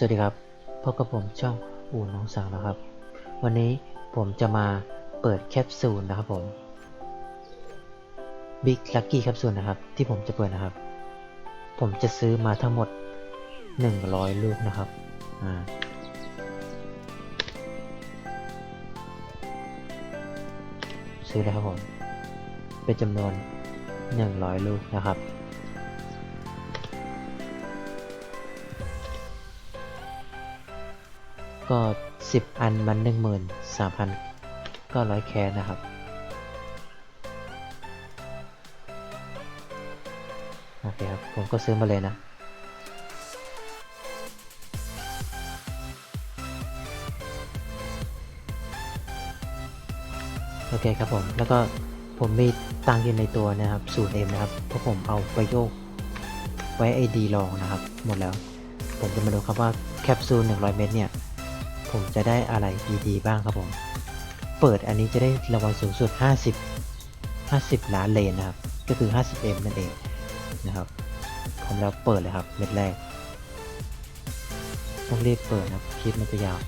สวัสดีครับพบกับผมช่องอู่น้องสังนะครับ วันนี้ผมจะมาเปิดแคปซูลนะครับผม Big Lucky แคปซูลนะครับ ที่ผมจะเปิดนะครับ ผมจะซื้อมาทั้งหมด 100 ลูกนะครับอ่าซื้อเลยครับผม เป็นจำนวน 100 ลูกนะครับ ก็ 10 อันมัน 13,900 แคสนะครับโอเคครับ ผมก็ซื้อมาเลยนะ โอเคครับผม แล้วก็ผมมีตังค์อยู่ในตัวนะครับ 0M นะครับ เพราะผมเอาไปโยกไว้ไอดีลองนะครับ หมดแล้ว ผมจะมาดูครับว่าแคปซูล 100 เม็ดเนี่ย ผมจะได้อะไรดีๆบ้างครับผม เปิดอันนี้จะได้รางวัลสูงสุด 50 50 ล้านเลนนะครับ ก็คือ 50M นั่นเองนะครับ ผมแล้วเปิดเลยครับ เม็ดแรก ต้องรีบเปิดนะครับคลิปมันจะยาว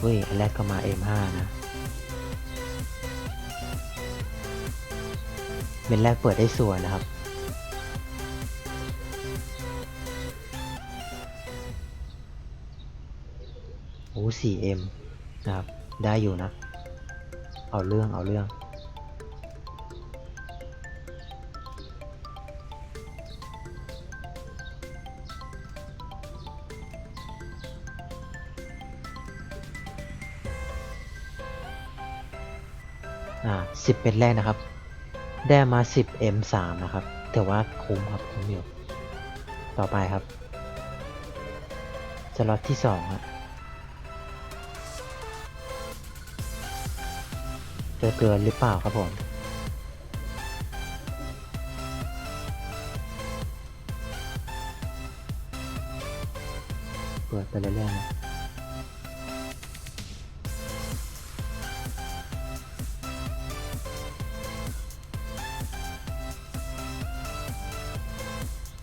เฮ้ย อันแรกก็มา M5 นะ เม็ดแรกเปิดได้สวยนะครับ 4M นะครับ ได้อยู่นะ เอาเรื่อง เอาเรื่อง อ่า 10 เป็นแรกนะครับ ได้มา 10 M3 นะครับแต่ว่าคุ้มครับ คุ้มอยู่ ต่อไปครับ สล็อตที่2ครับ จะเกินหรือเปล่าครับผมเปิดไปเรื่อยๆนะ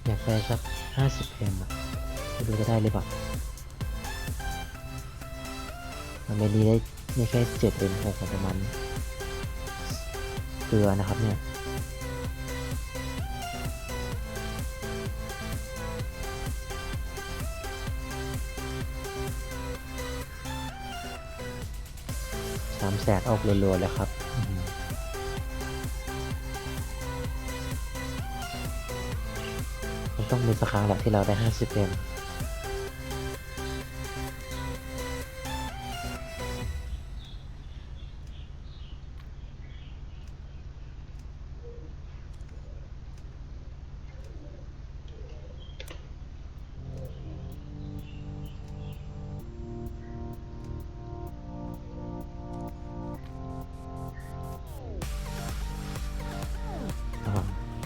อยากได้สัก 50M อะไม่รู้จะได้หรือเปล่ามันไม่ดีได้ไม่แค่เจ็ดเป็นหกประมาณ เกลือนะครับเนี่ยสามแสนออกรัวๆเลยครับมันต้องมีสักครั้งแหละที่เราได้ห้าสิบเอ็ม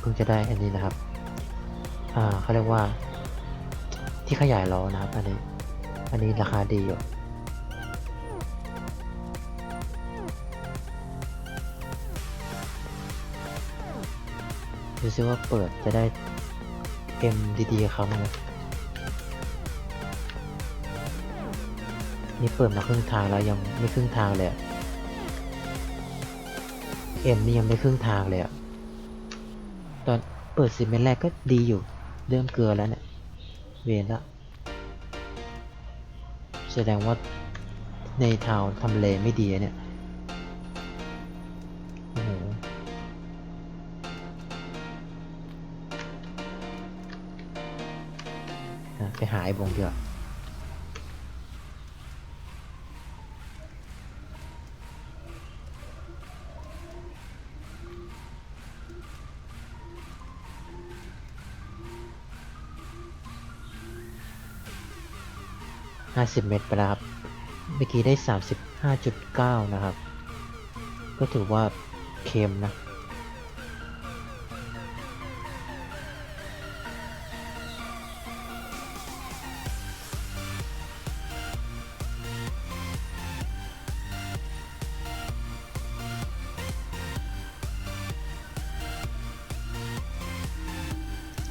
พิ่งจะได้อันนี้นะครับ อ่าเขาเรียกว่า ที่ขยายล้อนะครับ อันนี้ อันนี้ราคาดีอยู่ดูซิว่าเปิดจะได้เอ็มดีๆเขาไหมนะนี่เปิดมาครึ่งทางแล้วยังไม่ครึ่งทางเลยเอ็มนี่ยังไม่ครึ่งทางเลยอะ ปิดสิบเมตรแรกก็ดีอยู่ เริ่มเกลือแล้วเนี่ย เวนละแสดงว่าในทาวทำเลไม่ดีเนี่ย โอ้โห ไปหายบงดียวาห้าสิบเมตรไปแล้วครับ เมื่อกี้ได้สามสิบห้าจุดเก้านะครับ ก็ถือว่าเค็มนะ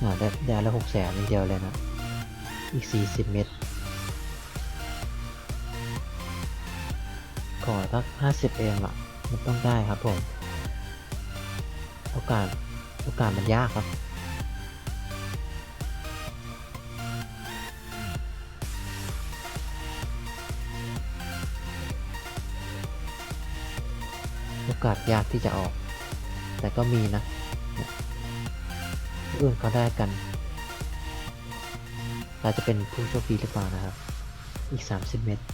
อ่าได้ได้ละหกแสนนิดเดียวเลยนะ อีกสี่สิบเมตร อสักห้าสิบเองอะมันต้องได้ครับผม โอกาส โอกาสมันยากครับ โอกาสยากที่จะออก แต่ก็มีนะอื่นเขาได้กัน เราจะเป็นผู้โชคดีหรือเปล่านะครับ อีก 30 เมตร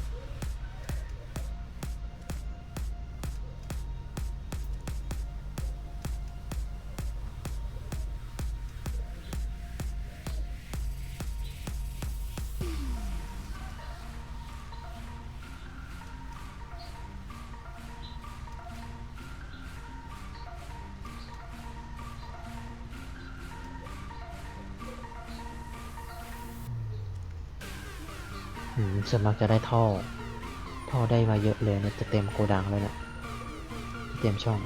อืมส่วนมากจะได้ท่อ ท่อได้มาเยอะเลยเนี่ยจะเต็มโกดังเลยเนี่ยเต็มช่อง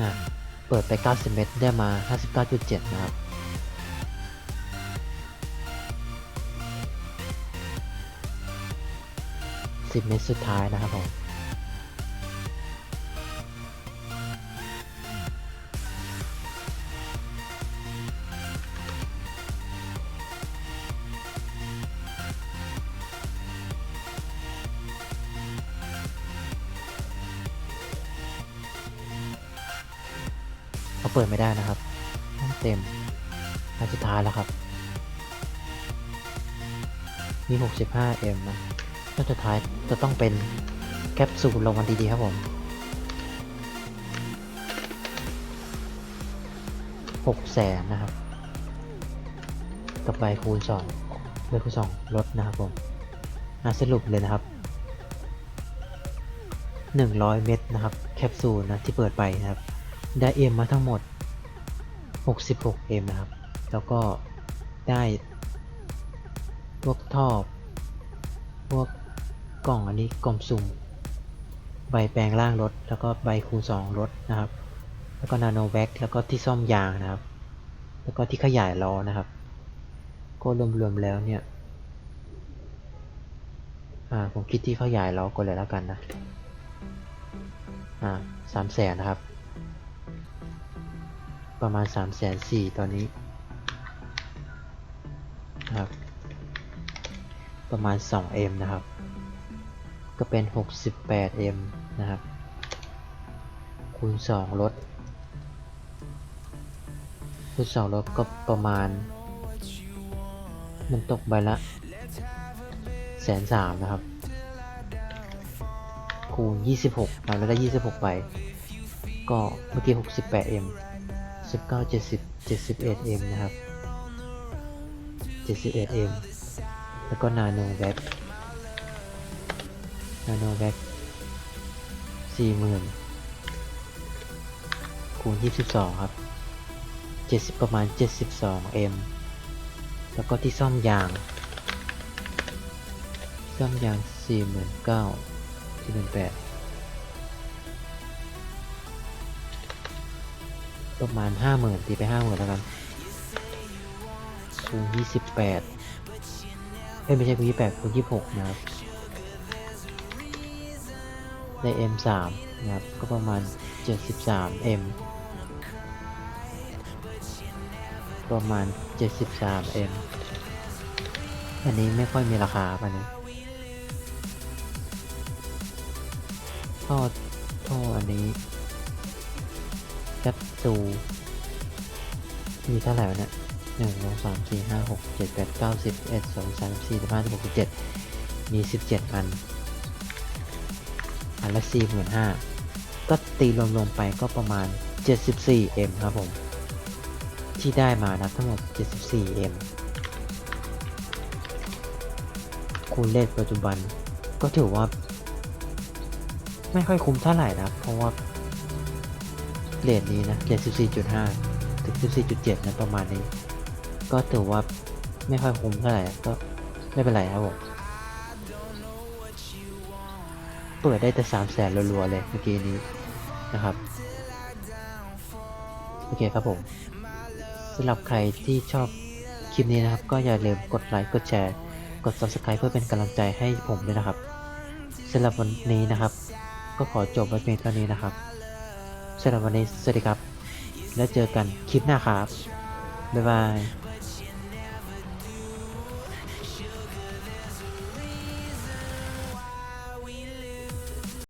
อะ เปิดไป 90 เมตรได้มา 59.7 นะครับ 10 เมตรสุดท้ายนะครับผม เปิดไม่ได้นะครับต้องเต็มอันสุดท้ายแล้วครับมี 65M นะแล้วสุดท้ายจะต้องเป็นแคปซูลลงมันดีๆครับผม6แสนนะครับกับใบคูณ2ใบคูณ2ลดนะครับผมอะสรุปเลยนะครับ 100 เม็ดนะครับ แคปซูลนะที่เปิดไปนะครับ ได้ M มาทั้งหมด 66 M นะครับ แล้วก็ได้พวกท่อพวกกล่องอันนี้กล่องสุ่ม ใบแปลงร่างรถ แล้วก็ใบคูณ2รถนะครับ แล้วก็นาโนแว็กแล้วก็ที่ซ่อมยางนะครับ แล้วก็ที่ขยายล้อนะครับ ก็รวมๆแล้วเนี่ย อ่าผมคิดที่ขยายล้อก่อนเลยแล้วกันนะ อ่าสามแสนนะครับ ประมาณ3ามแสนสี่ตอนนี้นะครับ ประมาณ 2M นะครับ ก็เป็น 68M นะครับ คูณ 2 ลด คูณ 2 ลดก็ประมาณ มันตกใบละแสนสามนะครับ คูณ 26นะแล้วได้ 26ใบก็เมื่อกี้ 68M 19 70 71M นะครับ 71M แล้วก็ Nano v a c Nano v a c 40,000 คูณ 22 ครับ 70 ประมาณ 72M แล้วก็ที่ซ่อมยาง ซ่อมยาง 49,000 48,000 ประมาณห้าหมื่นตีไปห้าหมื่นแล้วกันคูณยี่สิบแปดเอ้ยไม่ใช่คูณยี่แปดคูณยี่หกนะครับได้ M สามนะครับ ก็ประมาณเจ็ดสิบสาม M ประมาณเจ็ดสิบสาม M อันนี้ไม่ค่อยมีราคาป่ะเนี่ยท่อท่ออันนี้ แคปซูมีเท่าไหร่วะเนี่ยหนึ่งสองสามสี่ห้าหกเจ็ดแปดเก้าสิบเอ็ดสองสามสี่สิบห้าสิบหกสิบเจ็ดมีสิบเจ็ดอันอันละสี่หมื่นห้าก็ตีรวมลงไปก็ประมาณเจ็ดสิบสี่เอ็มครับผม ที่ได้มานะทั้งหมดเจ็ดสิบสี่เอ็มคูณเลขปัจจุบันก็ถือว่า ไม่ค่อยคุ้มเท่าไหร่นะเพราะว่า เรทนี้นะเรท14.5 ถึง 14.7 นะประมาณนี้ ก็ถือว่าไม่ค่อยคุ้มเท่าไหร่ก็ไม่เป็นไรครับผม เปิดได้แต่สามแสนรัวๆเลยเมื่อกี้นี้นะครับ โอเคครับผมสำหรับใครที่ชอบคลิปนี้นะครับ ก็อย่าลืมกดไลค์ กดแชร์ กด subscribe เพื่อเป็นกำลังใจให้ผมด้วยนะครับสำหรับวันนี้นะครับ ก็ขอจบไว้เพียงเท่านี้นะครับ สำหรับวันนี้สวัสดีครับ แล้วเจอกันคลิปหน้าครับ บ๊ายบาย